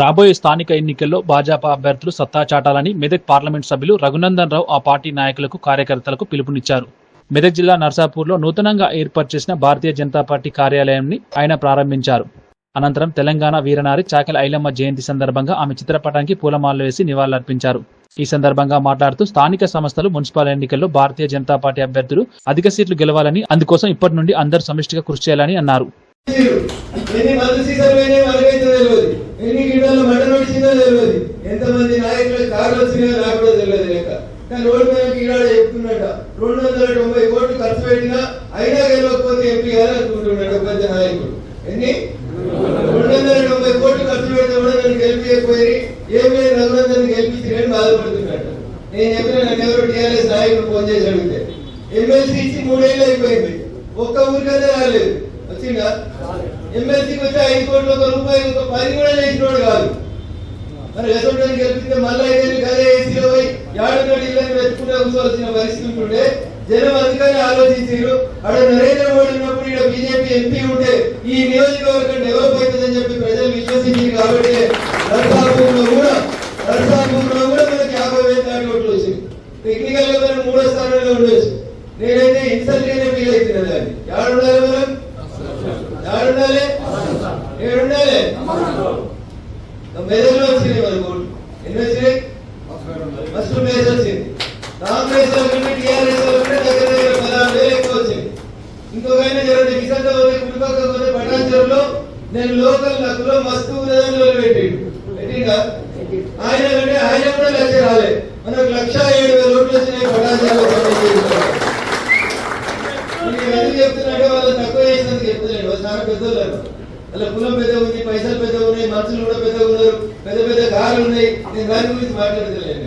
రాబోయే స్థానిక ఎన్నికల్లో భాజపా అభ్యర్థులు సత్తా చాటాలని మెదక్ పార్లమెంట్ సభ్యులు రఘునందన్ రావు ఆ పార్టీ నాయకులకు కార్యకర్తలకు పిలుపునిచ్చారు. మెదక్ జిల్లా నర్సాపూర్లో నూతనంగా ఏర్పాటు చేసిన భారతీయ జనతా పార్టీ కార్యాలయాన్ని ఆయన ప్రారంభించారు. అనంతరం తెలంగాణ వీరనారి చాకల ఐలమ్మ జయంతి సందర్భంగా ఆమె చిత్రపటానికి పూలమాలలు వేసి నివాళులర్పించారు. ఈ సందర్భంగా మాట్లాడుతూ స్థానిక సంస్థలు మున్సిపల్ ఎన్నికల్లో భారతీయ జనతా పార్టీ అభ్యర్థులు అధిక సీట్లు గెలవాలని అందుకోసం ఇప్పటి నుండి అందరూ సమిష్టిగా కృషి చేయాలని అన్నారు ఎన్ని మందు సీసాలు పోయినాయి మనకైతే తెలియదు ఎన్ని గిన్నెలు మటన్ వచ్చిందో తెలియదు ఎంతమంది నాయకులు కార్లు వచ్చినాయో నాకు కూడా తెలియదు లెక్క. కానీ రోడ్డు మీద ఈనాడు చెప్తున్నట రెండు వందల తొంభై కోట్లు ఖర్చు పెట్టినా అయినా గెలవకపోతే ఎంపీ గారు అనుకుంటున్నాడు ఒక పెద్ద నాయకుడు. ఎన్ని? రెండు వందల తొంభై కోట్లు ఖర్చు పెడితే కూడా నన్ను గెలిపించకపోయి ఏం లేదు రఘునందన్ గెలిపించి బాధపడుతున్నాడు. నేను చెప్పిన నన్ను ఎవరు టీఆర్ఎస్ నాయకుడు ఫోన్ చేసి అడిగితే ఎమ్మెల్సీ ఇచ్చి మూడేళ్ళు అయిపోయింది. ఒక్క ఊరికైతే రాలేదు. వచ్చిందా? ఎమ్మెల్సీకి వచ్చి ఐదు కోట్లు ఒక రూపాయి ఒక పని కూడా చేసినోడు కాదు. మరి ఎటువంటి గెలిపితే మళ్ళీ కదే ఏసీలో పోయి ఏడున్నర ఇళ్ళని వెతుకుంటే కూర్చోవలసిన పరిస్థితి ఉంటుండే. జనం అందుకని ఆలోచించారు అక్కడ నరేంద్ర మోడీ ఉన్నప్పుడు ఇక్కడ బీజేపీ ఎంపీ ఉంటే ఈ నియోజకవర్గం డెవలప్ అవుతుందని చెప్పి ప్రజలు విశ్వసించారు కాబట్టి నరసాపూర్లో కూడా నరసాపూర్లో కూడా మనకి యాభై వేల దాటి ఓట్లు వచ్చింది. టెక్నికల్గా మనం మూడో స్థానంలో ఉండొచ్చు. నేనైతే ఇన్సల్ట్ గానే ఫీల్ అవుతున్నా దాన్ని. ఎవరుండాలి మనం? ఎవరుండాలి ఏడుండాలి మేజర్లో వచ్చింది మరి ఓట్లు ఎన్ని వచ్చినాయి ఫస్ట్ మేజర్ వచ్చింది కాంగ్రెస్ కంటే టీఆర్ఎస్ కంటే దగ్గర దగ్గర పదహారు వేలు ఎక్కువ వచ్చింది. ఇంకొక ఆయన జరుగుతుంది కిసంత పోతే కుటుంబక్క నేను లోకల్ నక్కులో మస్తు ఉదయంలో పెట్టిండు పెట్టిండా? ఆయన కంటే ఆయన కూడా లక్ష రాలే. మనకు లక్ష ఏడు వేల ఓట్లు వచ్చినాయి పటాచారంలో నేను ఎందుకు వాళ్ళు తక్కువ చేసినందుకు చెప్తున్నాడు వాళ్ళు చాలా పెద్దోళ్ళు అలా కులం పెద్ద ఉంది పైసలు పెద్ద ఉన్నాయి మనుషులు కూడా పెద్ద ఉన్నారు పెద్ద పెద్ద కార్లు ఉన్నాయి. నేను దాని గురించి మాట్లాడతలేను